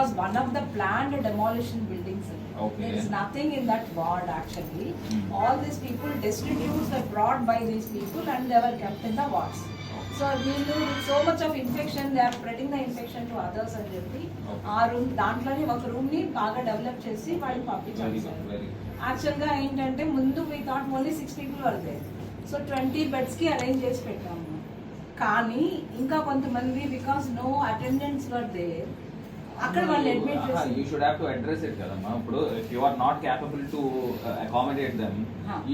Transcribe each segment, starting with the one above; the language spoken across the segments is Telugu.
was one of the planned demolition buildings. Okay. There is nothing in that ward actually. Hmm. All these people, destitutes were brought by these people and they were kept in the wards. So వీళ్ళు so much of infection they are spreading the infection to others అని చెప్పి. ఆ రూమ్ దాంట్లోనే ఒక రూమ్ని బాగా డెవలప్ చేసి వాళ్ళు పంపించారు వెరీ యాక్చువల్గా ఏంటంటే ముందు we thought only six people వరకే సో ట్వంటీ బెడ్స్కి అరేంజ్ చేసి పెట్టాము కానీ ఇంకా కొంతమంది because no attendance were there అక్కడ వాళ్ళు అడ్మిట్ యూ చేసి should have to address it కదమ్మా. ఇప్పుడు if you are not capable to accommodate them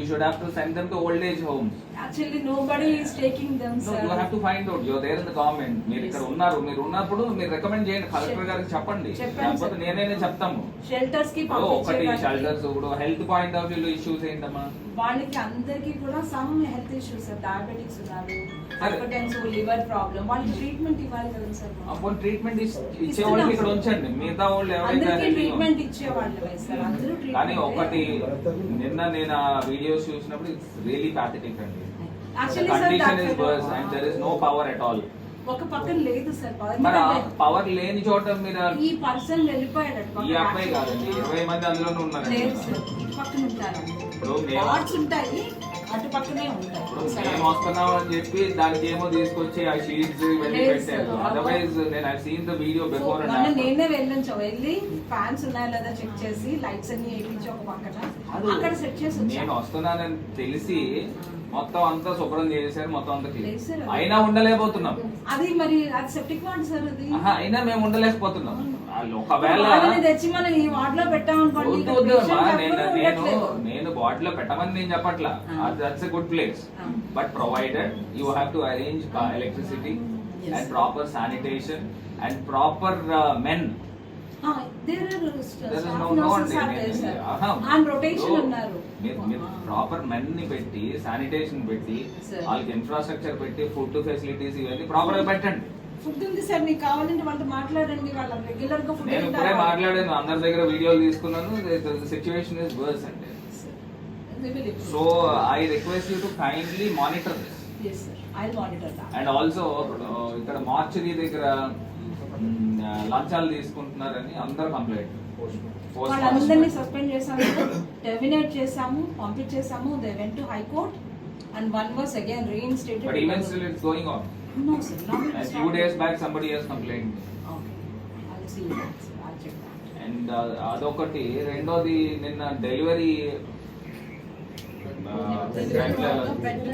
should have to send them to old age homes actually nobody is taking them No, you have to find out. You're there in the government. మీరు ఇక్కడ. ఉన్నారు. మీరు ఉన్నప్పుడు మీరు రికమెండ్ చేయండి. కలెక్టర్ గారికి చెప్పండి. లేకపోతే. నేనే చెప్తాము. షెల్టర్స్కి ఒకటి షెల్టర్స్ ఇప్పుడు health point of view issues ఏంటమ్మా? వాళ్ళకి అందరికి కూడా సమ్ హెల్త్ ఇష్యూస్ డయాబెటిక్స్ ఉన్నారు. సరే. హైపర్టెన్స్ లివర్ ప్రాబ్లం వాళ్ళకి ట్రీట్మెంట్ ఇవ్వాలి కదా సార్ అప్పుడు ట్రీట్మెంట్ ఇచ్చే ఇక్కడ ఉంచండి. మిగతా వాళ్ళు ఎవరైతే ట్రీట్మెంట్ ఇచ్చే సార్ అందరూ కానీ ఒకటి నిన్న నేను వీడియోస్ చూసినప్పుడు ఇట్స్ రియలీ ప్యాథటిక్ అండి. Actually sir condition is worse and there is no power at all ఒక పక్కన లేదు సార్ ఎందుకంటే పవర్ లేని చోట మీరు ఈ పర్సన్ వెళ్ళిపోయాడు అటు ఈ అబ్బాయి కాదండి ఇరవై మంది అందులోనే ఉన్నారు ఇప్పుడు ఉంటాయి. అటు పక్కనే వస్తున్నాం అని చెప్పి దానికి ఏమో తీసుకొచ్చి ఆ షీట్స్ ఇవన్నీ పెట్టారు. అదర్వైజ్ నేను I seen the video before and నేనే వెళ్ళొచ్చు వెళ్ళి ఫ్యాన్స్ ఉన్నాయో లేదా చెక్ చేసి లైట్స్ అన్ని వేయించి ఒక పక్కన అక్కడ సెట్ చేసి నేను వస్తున్నానని తెలిసి మొత్తం అంతా శుభ్రం చేశారు మొత్తం అంతా. అయినా ఉండలేకపోతున్నాం. అది మరి అది సెప్టిక్ వార్డ్ సార్ అది. అయినా మేము ఉండలేకపోతున్నాం. ఒకవేళ వాళ్ళని తెచ్చి మనం ఈ వార్డ్లో పెట్టామనుకోండి వద్దు ఇక్కడ వద్దు patient అమ్మా, నేను బాటిల్ పెట్టమని నేను చెప్పట్లా. That's a good place. But provided you have to arrange electricity Yes. And proper sanitation and proper men. Proper మెన్ని పెట్టి శానిటేషన్ పెట్టి Sir. వాళ్ళకి ఇన్ఫ్రాస్ట్రక్చర్ పెట్టి ఫుడ్ ఫెసిలిటీస్ ఇవన్నీ ప్రాపర్గా పెట్టండి ఫుడ్ ఉంది సార్ మీకు కావాలంటే వాళ్ళతో మాట్లాడండి వాళ్ళ రెగ్యులర్గా ఫుడ్ నేను ఇప్పుడే మాట్లాడాను అందరి దగ్గర వీడియోలు తీసుకున్నాను సిచ్యువేషన్ ఇస్ వర్స్ అండి. So I request you to kindly monitor this and also ఇక్కడ మార్చరీ దగ్గర లంచాలు తీసుకుంటున్నారని అందరూ కంప్లైంట్ వాళ్ళందరినీ సస్పెండ్ చేసాము టెర్మినేట్ చేసాము పంపించేసాము they went to high court and one was again but even reinstated still it's going on no sir not and few days back somebody has complaint okay I see I check that and అదొకటి. రెండోది నిన్న డెలివరీ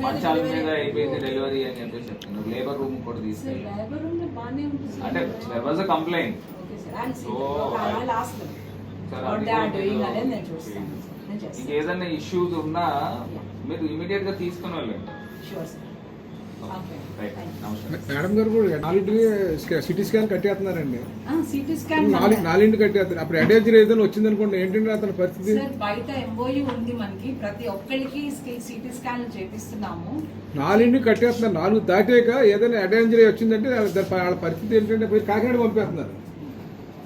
మంచాల మీద అయిపోయింది డెలివరీ అని చెప్పేసి లేబర్ రూమ్ కూడా తీసుకెళ్ళి. అంటే దెర్ వాజ్ అ కంప్లైంట్ ఇంకేదైనా ఇష్యూస్ ఉన్నా మీరు ఇమీడియట్గా తీసుకుని వెళ్ళండి. మేడం గారు కూడా నాలుగింటికి సిటీ స్కాన్ కట్టేస్తున్నారండి. సిటీ స్కాన్ నాలుగింటి కట్టేస్తారు. అప్పుడు అటాచర్ ఏదైనా వచ్చింది అనుకోండి ఏంటంటే అతని పరిస్థితి? సార్ బయట ఎంఓయూ ఉంది మనకి. ప్రతి ఒక్కరికి సిటీ స్కాన్ చేపిస్తున్నాము. నాలుగింటికి కట్టేస్తున్నారు. నాలుగు దాటాక ఏదైనా అటాచర్ వచ్చిందంటే వాళ్ళ పరిస్థితి ఏంటంటే మీరు కాకినాడ పంపేస్తున్నారు.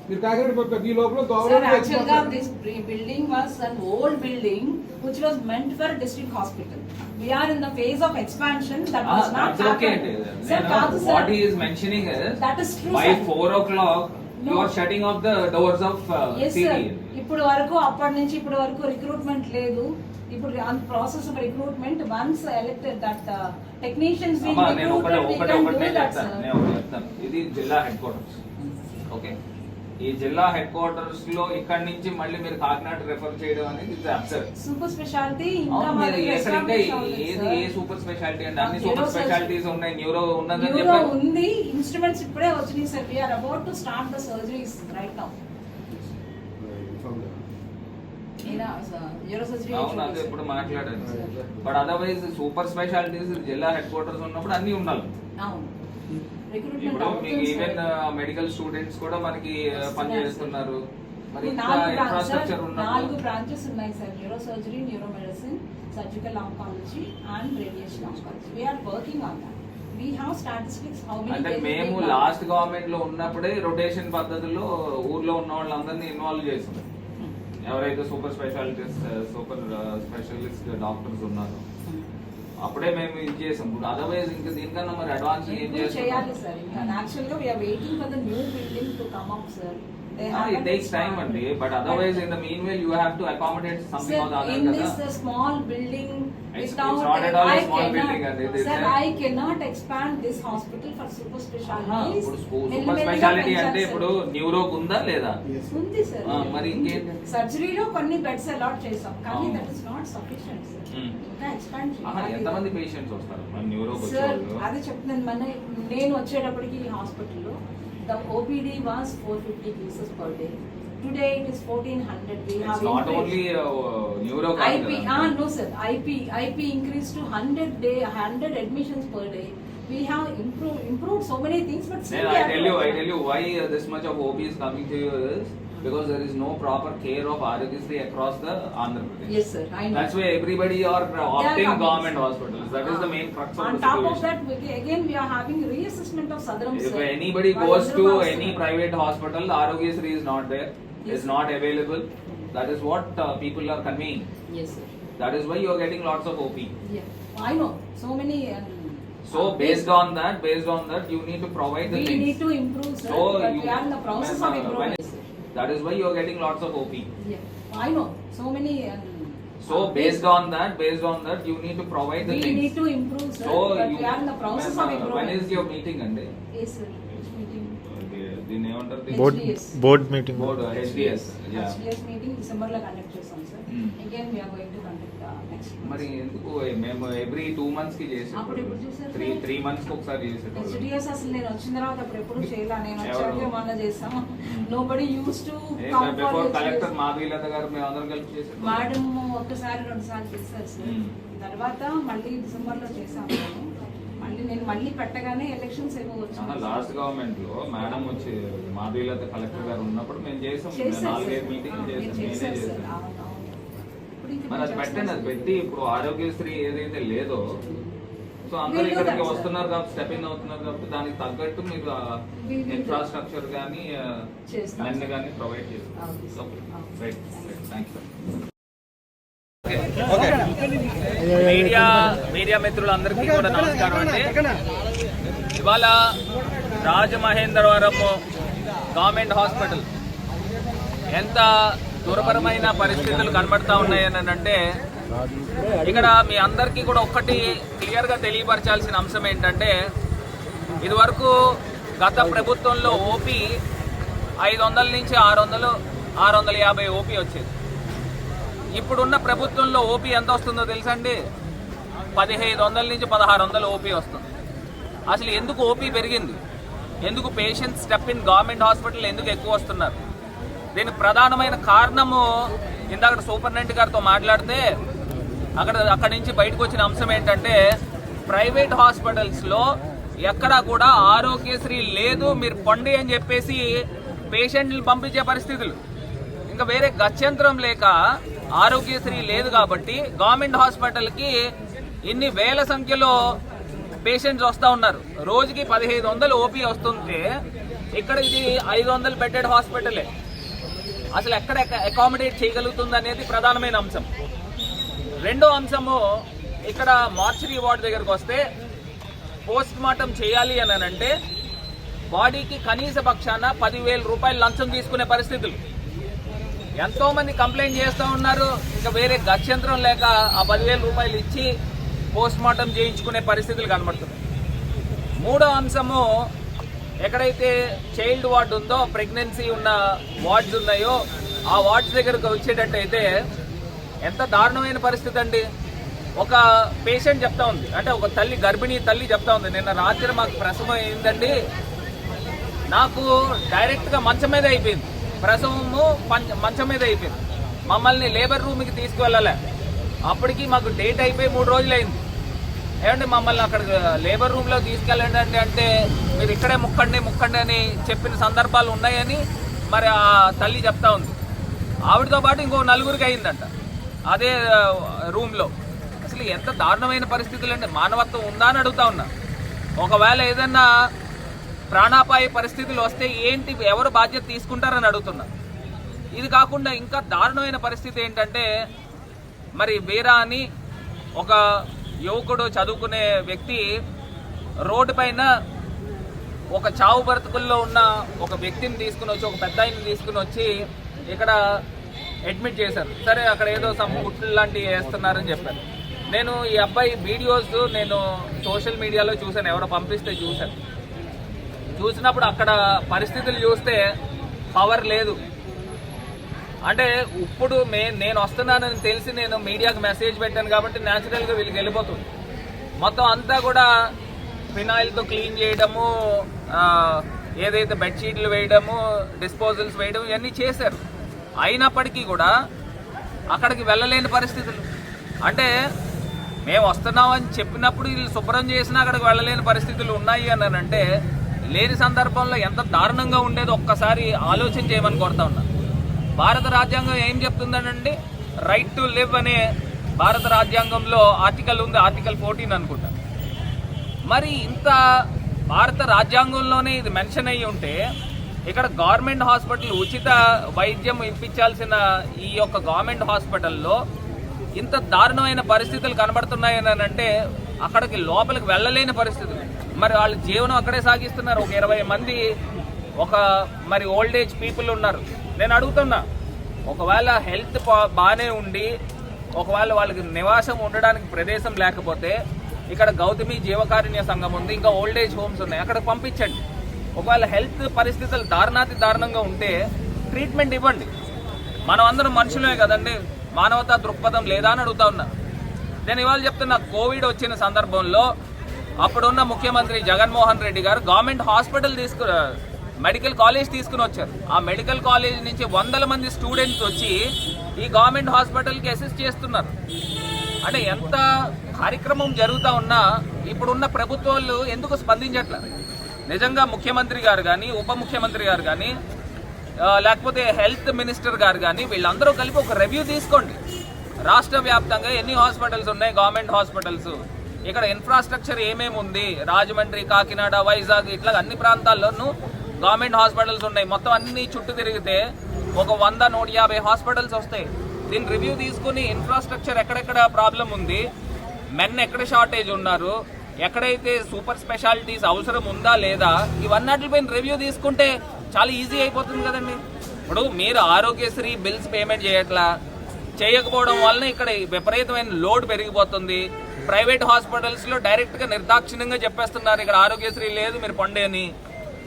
మీరు కాకినాడ పంపారు ఈ లోపల సార్ దోవలో యాక్చువల్ గా this building was an old building which was meant for district hospital we are in the phase of expansion that was not okay sir కాదు what sir is mentioning That is true, bye sir. Four o'clock you No. Are shutting off the doors of S city sir ఇప్పుడు వరకు అప్పటి నుంచి ఇప్పుడు వరకు రిక్రూట్మెంట్ లేదు ఇప్పుడు process of recruitment once elected that technicians అమ్మా నేను ఒకటే ఒకటే ఒకటి నేను చెప్తాను నేను ఒకటి చెప్తాను ఇది జిల్లా హెడ్ క్వార్టర్స్ ఓకే ఈ జిల్లా హెడ్ క్వార్టర్స్లో ఇక్కడ నుంచి మళ్ళీ మీరు కాకినాడ రెఫర్ చేయడం అనేది ఇది సూపర్ స్పెషాలిటీ ఇంకా ఏది. ఏ సూపర్ స్పెషాలిటీ అండి? అన్ని సూపర్. స్పెషాలిటీస్ ఉన్నాయి న్యూరో ఉన్నదని చెప్పారు. ఉంది ఇన్స్ట్రుమెంట్స్ ఇప్పుడే వచ్చినాయి sir. We are about to start the surgeries right now అవును అదే ఇప్పుడు మాట్లాడాను. బట్ అదర్వైజ్ సూపర్ స్పెషాలిటీస్ జిల్లా హెడ్ క్వార్టర్స్ ఉన్నప్పుడు అన్ని ఉండాలి. అవును. ఇప్పుడు రిక్రూట్మెంట్ మీకు ఈవెన్ మెడికల్ స్టూడెంట్స్ కూడా మనకి uh, పని చేస్తున్నారు. మరి ఇంత నాలుగు బ్రాంచెస్ ఉన్నాయి sir. Neuro surgery neuro medicine surgical oncology and radiation oncology we are working on that we have statistics how అంటే మేము లాస్ట్ గవర్నమెంట్లో ఉన్నప్పుడే రొటేషన్ పద్ధతిలో ఊర్లో ఉన్న వాళ్ళందరినీ ఇన్వాల్వ్ చేసాం ఎవరైతే super specialities super specialist doctors ఉన్నారో. అప్పుడే మేము ఇది చేసాం. ఇప్పుడు అదర్వైజ్ ఇంకా దీనికన్నా మరి అడ్వాన్స్ ఏం చేయాలి సార్. యాక్చువల్గా we are waiting for the new building to come up sir In this uh, small building, It's- it's not at all a small cannot- building, and it Sir, I cannot expand this hospital for super specialties. Super speciality అంటే. ఇప్పుడు న్యూరోకు ఉందా లేదా? ఉంది సార్ ఆ, మరి? సర్జరీలో కొన్ని బెడ్స్ అలాట్ చేసాం కానీ. That is not sufficient sir ఎంతమంది పేషెంట్స్ వస్తారు? మన న్యూరోకి సార్ వచ్చేవాళ్ళు? అది చెప్తున్నాను మన నేను వచ్చేటప్పటికి ఈ the OPD was 450 cases per day. Today it is 1400. We it's have not increased. only uh, neuro. IP, ah, no sir. IP, IP increased to 100 day, 100 admissions per day. We have improved, improved so many things, but still. I tell you, I tell you why uh, this much of OP is coming to you is because there is no proper care of Arogyasri across the Andhra Pradesh. Yes sir, I know. That's why everybody are uh, opting government hospitals. That is the main crux of On top of that, we, again, we are having reassessment of Sadram If sir. anybody goes to Hyderabad, any sir. private hospital, the Arogyasri is not there, Yes, is sir. not available. That is what uh, people are conveying. Yes sir, That is why you are getting lots of OP. yeah, I know, so many. um, So uh, based on that, based on that, you need to provide the We things. need to improve sir, So you- we are in the process of uh, improvement when- sir. That is why you are getting lots of OP. Yeah, I know, so many. um, So uh, based on that, based on that, you need to provide the We things. need to improve sir, So but you, we are in the process when, of uh, improvement. when is your meeting అండి Yes sir, which meeting? దీన్ని ఏమంటారు దీన్ని? Board HDS. Board meeting Board, uh, HDS. Yeah. HDS meeting December లో కండక్ట్ చేసాం sir Hmm. Again we are going to conduct next మరి ఎందుకు? మేము ఎవ్రీ టూ మంత్స్కి చేశారు? త్రీ త్రీ మంత్స్కి ఒకసారి హెచ్డిఎస్ అసలు నేను వచ్చిన తర్వాత అప్పుడు ఎప్పుడు చేయలే. నేను? వచ్చాక మొన్న చేసాం nobody used to before collector Madhavi Latha గారు మేము అందరం కలిపి చేసేటోళ్ళం మేడం ఒక్కసారి రెండు సార్లు చేశారు సార్. Hmm. తర్వాత మళ్ళీ డిసెంబర్లో చేసాం నేను మళ్ళీ నేను మళ్ళీ పెట్టగానే ఎలక్షన్స్ ఏమో వచ్చాయి. లాస్ట్ గవర్నమెంట్లో మేడం వచ్చి మాధవీలత కలెక్టర్ గారు ఉన్నప్పుడు మేము చేసాం. నాలుగైదు. మీటింగ్ చేసాం నేనే సార్. చేసాను అవును, అవును. ఇప్పుడు ఇంక మరి అది పెట్టండి అది పెట్టి ఇప్పుడు ఆరోగ్యశ్రీ ఏదైతే లేదో సో అందరూ ఇక్కడికి. వస్తున్నారు కాబట్టి స్టెప్ ఇన్ అవుతున్నారు కాబట్టి దానికి తగ్గట్టు do. ఇన్ఫ్రాస్ట్రక్చర్ కానీ అన్ని. కానీ ప్రొవైడ్ చేస్తాం sir. Okay. Right thank you media media media మిత్రులందరికీ కూడా నమస్కారం అండి ఇవాళ రాజమహేంద్రవరం గవర్నమెంట్ హాస్పిటల్ ఎంత దుర్భరమైన పరిస్థితులు కనబడతా ఉన్నాయని అంటే ఇక్కడ మీ అందరికీ కూడా ఒక్కటి క్లియర్గా తెలియపరచాల్సిన అంశం ఏంటంటే ఇదివరకు గత ప్రభుత్వంలో ఓపీ ఐదు వందల నుంచి ఆరు వందలు ఆరు వందల యాభై ఓపీ వచ్చేది. ఇప్పుడున్న ప్రభుత్వంలో ఓపీ ఎంత వస్తుందో తెలుసా అండి పదిహేను వందల నుంచి పదహారు వందలు ఓపీ వస్తుంది. అసలు ఎందుకు ఓపీ పెరిగింది? ఎందుకు patients step in government hospital ఎందుకు ఎక్కువ వస్తున్నారు? దీనికి ప్రధానమైన కారణము ఇందాక సూపరింటెండెంట్ గారితో మాట్లాడితే అక్కడ అక్కడి నుంచి బయటకు వచ్చిన అంశం ఏంటంటే ప్రైవేట్ హాస్పిటల్స్లో ఎక్కడా కూడా ఆరోగ్యశ్రీ లేదు మీరు పండి అని చెప్పేసి పేషెంట్లు పంపించే పరిస్థితులు. ఇంకా వేరే గత్యంతరం లేక ఆరోగ్యశ్రీ లేదు కాబట్టి గవర్నమెంట్ హాస్పిటల్కి ఇన్ని వేల సంఖ్యలో పేషెంట్స్ వస్తూ ఉన్నారు. రోజుకి పదిహేను వందలు ఓపీ వస్తుంటే ఇక్కడ ఇది ఐదు వందలు బెడ్డెడ్ హాస్పిటలే. అసలు ఎక్కడ అకామిడేట్ చేయగలుగుతుంది అనేది ప్రధానమైన అంశం. రెండో అంశము ఇక్కడ మార్చరీ వార్డ్ దగ్గరకు వస్తే పోస్ట్ మార్టం చేయాలి అని అంటే బాడీకి కనీస పక్షాన పదివేల రూపాయలు లంచం తీసుకునే పరిస్థితులు. ఎంతో మంది కంప్లైంట్ చేస్తూ ఉన్నారు ఇంకా వేరే గత్యంతరం లేక ఆ పదివేల రూపాయలు ఇచ్చి పోస్ట్ మార్టం చేయించుకునే పరిస్థితులు కనబడుతున్నాయి. మూడో అంశము ఎక్కడైతే చైల్డ్ వార్డ్ ఉందో ప్రెగ్నెన్సీ ఉన్న వార్డ్స్ ఉన్నాయో ఆ వార్డ్స్ దగ్గరకు వచ్చేటట్టయితే ఎంత దారుణమైన పరిస్థితి అండి. ఒక పేషెంట్ చెప్తా ఉంది. అంటే ఒక తల్లి గర్భిణీ తల్లి చెప్తా ఉంది. నిన్న రాత్రి మాకు ప్రసవం అయిందండి. నాకు డైరెక్ట్గా మంచం మీద అయిపోయింది. ప్రసవము మంచం మీద అయిపోయింది. మమ్మల్ని లేబర్ రూమ్కి తీసుకువెళ్ళలే. అప్పటికి మాకు డేట్ అయిపోయి మూడు రోజులు అయింది ఏమంటే మమ్మల్ని అక్కడ లేబర్ రూమ్లో తీసుకెళ్ళండి అంటే అంటే మీరు ఇక్కడే ముక్కండి ముక్కండి అని చెప్పిన సందర్భాలు ఉన్నాయని మరి ఆ తల్లి చెప్తా ఉంది. ఆవిడతో పాటు ఇంకో నలుగురికి అయిందంట అదే రూమ్లో అసలు ఎంత దారుణమైన పరిస్థితులు అంటే మానవత్వం ఉందా అని అడుగుతా ఉన్నా. ఒకవేళ ఏదన్నా ప్రాణాపాయ పరిస్థితులు వస్తే ఏంటి ఎవరు బాధ్యత తీసుకుంటారని అడుగుతున్నా. ఇది కాకుండా ఇంకా దారుణమైన పరిస్థితి ఏంటంటే మరి వీరా అని ఒక యువకుడు చదువుకునే వ్యక్తి రోడ్డు పైన ఒక చావు బ్రతుకుల్లో ఉన్న ఒక వ్యక్తిని తీసుకుని వచ్చి ఒక పెద్ద ఆయన్ని తీసుకుని వచ్చి ఇక్కడ అడ్మిట్ చేశారు. సరే అక్కడ ఏదో సమ్ గుట్లు లాంటివి వేస్తున్నారని చెప్పారు. నేను ఈ అబ్బాయి వీడియోస్ నేను సోషల్ మీడియాలో చూశాను ఎవరో పంపిస్తే చూశాను. చూసినప్పుడు అక్కడ పరిస్థితులు చూస్తే పవర్ లేదు. అంటే ఇప్పుడు మే నేను వస్తున్నానని తెలిసి నేను మీడియాకి మెసేజ్ పెట్టాను కాబట్టి న్యాచురల్గా వీళ్ళకి వెళ్ళిపోతుంది మొత్తం అంతా కూడా ఫినాయిల్తో క్లీన్ చేయడము ఏదైతే బెడ్షీట్లు వేయడము డిస్పోజల్స్ వేయడం ఇవన్నీ చేశారు. అయినప్పటికీ కూడా అక్కడికి వెళ్ళలేని పరిస్థితులు. అంటే మేము వస్తున్నామని చెప్పినప్పుడు వీళ్ళు శుభ్రం చేసినా అక్కడికి వెళ్ళలేని పరిస్థితులు ఉన్నాయి అని అంటే లేని సందర్భంలో ఎంత దారుణంగా ఉండేదో ఒక్కసారి ఆలోచన చేయమని కోరుతా ఉన్నాను భారత రాజ్యాంగం ఏం చెప్తుందనండి రైట్ టు లివ్ అనే భారత రాజ్యాంగంలో ఆర్టికల్ ఉంది ఆర్టికల్ ఫోర్టీన్ అనుకుంటా. మరి ఇంత భారత రాజ్యాంగంలోనే ఇది మెన్షన్ అయ్యి ఉంటే ఇక్కడ గవర్నమెంట్ హాస్పిటల్ ఉచిత వైద్యం ఇప్పించాల్సిన ఈ యొక్క గవర్నమెంట్ హాస్పిటల్లో ఇంత దారుణమైన పరిస్థితులు కనబడుతున్నాయని అంటే అక్కడికి లోపలికి వెళ్ళలేని పరిస్థితులు. మరి వాళ్ళు జీవనం అక్కడే సాగిస్తున్నారు. ఒక ఇరవై మంది ఒక మరి ఓల్డ్ ఏజ్ పీపుల్ ఉన్నారు. నేను అడుగుతున్నా ఒకవేళ హెల్త్ బాగానే ఉండి ఒకవేళ వాళ్ళకి నివాసం ఉండడానికి ప్రదేశం లేకపోతే ఇక్కడ గౌతమి జీవకారుణ్య సంఘం ఉంది ఇంకా ఓల్డ్ ఏజ్ హోమ్స్ ఉన్నాయి అక్కడికి పంపించండి. ఒకవేళ హెల్త్ పరిస్థితులు దారుణాతి దారుణంగా ఉంటే ట్రీట్మెంట్ ఇవ్వండి. మనం అందరం మనుషులే కదండి మానవతా దృక్పథం లేదా అని అడుగుతా ఉన్నా. నేను ఇవాళ చెప్తున్నా కోవిడ్ వచ్చిన సందర్భంలో అప్పుడున్న ముఖ్యమంత్రి జగన్మోహన్ రెడ్డి గారు గవర్నమెంట్ హాస్పిటల్ తీసుకు మెడికల్ కాలేజ్ తీసుకుని వచ్చారు. ఆ మెడికల్ కాలేజ్ నుంచి వందల మంది స్టూడెంట్స్ వచ్చి ఈ గవర్నమెంట్ హాస్పిటల్కి అసిస్ట్ చేస్తున్నారు. అంటే ఎంత కార్యక్రమం జరుగుతూ ఉన్నా ఇప్పుడున్న ప్రభుత్వాలు ఎందుకు స్పందించట్ల? నిజంగా ముఖ్యమంత్రి గారు కానీ ఉప ముఖ్యమంత్రి గారు కానీ లేకపోతే హెల్త్ మినిస్టర్ గారు కానీ వీళ్ళందరూ కలిపి ఒక రివ్యూ తీసుకోండి. రాష్ట్ర వ్యాప్తంగా ఎన్ని హాస్పిటల్స్ ఉన్నాయి? Government hospitals. ఇక్కడ ఇన్ఫ్రాస్ట్రక్చర్ ఏమేమి ఉంది రాజమండ్రి కాకినాడ వైజాగ్ ఇట్లా అన్ని ప్రాంతాల్లోనూ గవర్నమెంట్ హాస్పిటల్స్ ఉన్నాయి. మొత్తం అన్ని చుట్టూ తిరిగితే ఒక వంద నూట యాభై హాస్పిటల్స్ వస్తాయి. దీని రివ్యూ తీసుకుని ఇన్ఫ్రాస్ట్రక్చర్ ఎక్కడెక్కడ ప్రాబ్లం ఉంది మెన్ ఎక్కడ షార్టేజ్ ఉన్నారు ఎక్కడైతే సూపర్ స్పెషాలిటీస్ అవసరం ఉందా లేదా ఇవన్నటిపైన రివ్యూ తీసుకుంటే చాలా ఈజీ అయిపోతుంది కదండి. ఇప్పుడు మీరు ఆరోగ్యశ్రీ బిల్స్ పేమెంట్ చేయట్లా చేయకపోవడం వలన ఇక్కడ విపరీతమైన లోడ్ పెరిగిపోతుంది. ప్రైవేట్ హాస్పిటల్స్లో డైరెక్ట్గా నిర్దాక్షిణ్యంగా చెప్పేస్తున్నారు ఇక్కడ ఆరోగ్యశ్రీ లేదు మీరు పండే అని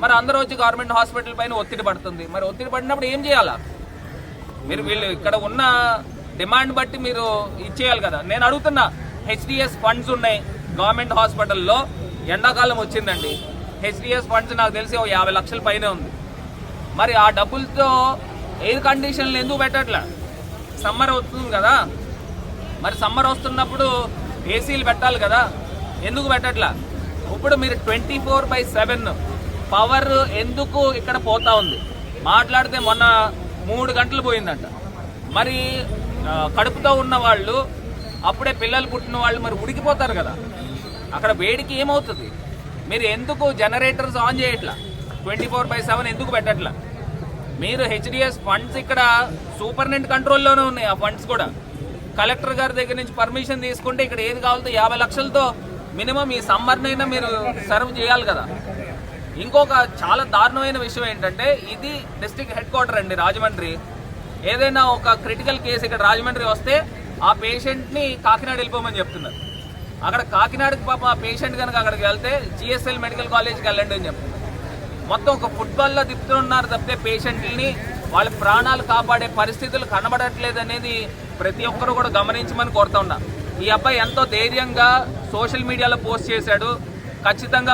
మరి అందరూ వచ్చి గవర్నమెంట్ హాస్పిటల్ పైన ఒత్తిడి పడుతుంది. మరి ఒత్తిడి పడినప్పుడు ఏం చేయాలా? మీరు వీళ్ళు ఇక్కడ ఉన్న డిమాండ్ బట్టి మీరు ఇచ్చేయాలి కదా. నేను అడుగుతున్నా హెచ్డిఎస్ ఫండ్స్ ఉన్నాయి గవర్నమెంట్ హాస్పిటల్లో. ఎండాకాలం వచ్చిందండి. హెచ్డిఎస్ ఫండ్స్ నాకు తెలిసి ఒక యాభై లక్షల పైనే ఉంది. మరి ఆ డబ్బులతో ఎయిర్ కండిషన్లు ఎందుకు పెట్టట్లే? సమ్మర్ వస్తుంది కదా. మరి సమ్మర్ వస్తున్నప్పుడు ఏసీలు పెట్టాలి కదా. ఎందుకు పెట్టట్లా? ఇప్పుడు మీరు twenty four by seven power ఎందుకు ఇక్కడ పోతా ఉంది? మాట్లాడితే మొన్న మూడు గంటలు పోయిందంట. మరి కడుపుతో ఉన్న వాళ్ళు అప్పుడే పిల్లలు పుట్టిన వాళ్ళు మరి ఉడికిపోతారు కదా. అక్కడ వేడికి ఏమవుతుంది? మీరు ఎందుకు జనరేటర్స్ ఆన్ చేయట్లా? ట్వంటీ ఫోర్ బై సెవెన్ ఎందుకు పెట్టట్లా? మీరు హెచ్డిఎస్ ఫండ్స్ ఇక్కడ సూపర్నెంట్ కంట్రోల్లోనే ఉన్నాయి ఆ ఫండ్స్ కూడా. కలెక్టర్ గారి దగ్గర నుంచి పర్మిషన్ తీసుకుంటే ఇక్కడ ఏది కావాలో యాభై లక్షలతో మినిమం ఈ సమ్మర్నైనా మీరు సర్వ్ చేయాలి కదా. ఇంకొక చాలా దారుణమైన విషయం ఏంటంటే ఇది డిస్ట్రిక్ట్ హెడ్ క్వార్టర్ అండి రాజమండ్రి. ఏదైనా ఒక క్రిటికల్ కేసు ఇక్కడ రాజమండ్రి వస్తే ఆ పేషెంట్ని కాకినాడ వెళ్ళిపోమని చెప్తున్నారు. అక్కడ కాకినాడకి పాప ఆ పేషెంట్ కనుక అక్కడికి వెళ్తే జిఎస్ఎల్ మెడికల్ కాలేజ్కి వెళ్ళండి అని చెప్తున్నారు. మొత్తం ఒక ఫుట్బాల్లో తిప్పుతున్నారు తప్పితే పేషెంట్లని వాళ్ళ ప్రాణాలు కాపాడే పరిస్థితులు కనబడట్లేదు అనేది ప్రతి ఒక్కరు కూడా గమనించమని కోరుతా ఉన్నా. ఈ అబ్బాయి ఎంతో ధైర్యంగా సోషల్ మీడియాలో పోస్ట్ చేశాడు. ఖచ్చితంగా